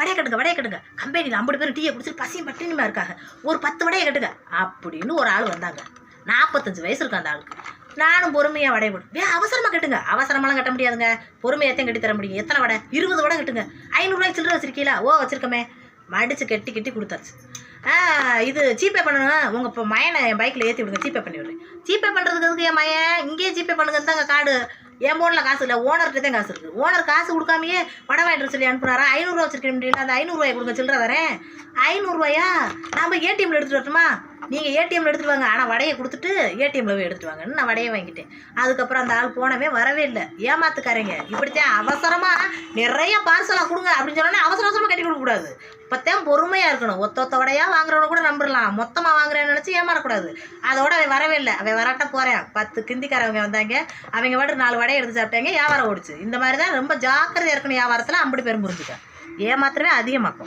வடையை கட்டுங்க வடையை கட்டுங்க. கம்பெனியில் ஐம்பது பேர் டீயை குடிச்சிட்டு பசியும் பட்டினிமா இருக்காங்க? ஒரு பத்து வடையை கட்டுங்க. அப்படின்னு ஒரு ஆள் வந்தாங்க. நாற்பத்தஞ்சு வயசு இருக்கு அந்த ஆளுக்கு. நானும் பொறுமையாக வடையை போடும் வே அவசரமாக கட்டுங்க. அவசரமாலாம் கட்ட முடியாதுங்க. பொறுமையாத்தையும் கட்டி தர முடியும். எத்தனை வடை? இருபது வடை கட்டுங்க. ஐநூறுரூவாய்க்கு சில்லறை வச்சிருக்கீங்களா? ஓ வச்சிருக்கமே. மடித்து கட்டி கட்டி கொடுத்தாச்சு. இது ஜிபே பண்ணுங்க உங்கள் இப்போ மயனை என் பைக்கில் ஏற்றி விடுங்க. ஜிபே பண்ணி விடுறேன். ஜிபே பண்ணுறதுக்கு என் மயன்? இங்கேயே ஜிபே பண்ணுங்க தாங்க கார்டு. என் ஃபோனில் காசு இல்லை. ஓனர்கிட்ட தான் காசு இருக்குது ஓனர் காசு கொடுக்காமையே படம் வாங்கிட்டு சொல்லி அனுப்புனாரா? ஐநூறுரூவா வச்சிருக்கேன் முடியல அந்த ஐநூறுரூவாய் கொடுங்க சில்லற வரேன் ஐநூறுரூவாயா நம்ம ஏடிஎம்ல எடுத்துகிட்டு வரட்டுமா? நீங்கள் ஏடிஎம்ல எடுத்துட்டு வாங்க. ஆனால் வடையை கொடுத்துட்டு ஏடிஎம்ல போய் எடுத்துட்டு வாங்கன்னு நான் வடையை வாங்கிட்டேன். அதுக்கப்புறம் அந்த ஆள் போனவே வரவே இல்லை. ஏமாத்துக்காரங்க. இப்படித்தான் அவசரமாக நிறைய பார்சலாக கொடுங்க அப்படின்னு சொன்னோன்னே அவசர அவசரமாக கட்டி கொடுக்கக்கூடாது இப்போத்தான் பொறுமையாக இருக்கணும். ஒத்த ஒத்த வடையா வாங்குறவன கூட நம்பிடலாம் மொத்தமாக வாங்குறேன்னு நினச்சி ஏமாறக்கூடாது. அதோட அவன் வரவே இல்லை. அவன் வராட்ட போகிறேன் பத்து கிந்திக்காரவங்க வந்தாங்க. அவங்க பாட்டு நாலு வடையை எடுத்து சாப்பிட்டாங்க. வியாபாரம் ஓடிச்சு. இந்த மாதிரி தான் ரொம்ப ஜாக்கிரதையாக இருக்கணும் வியாபாரத்தில். அம்படி பெரும் புரிஞ்சுக்க. ஏமாத்திரமே அதிகமாக்கும்.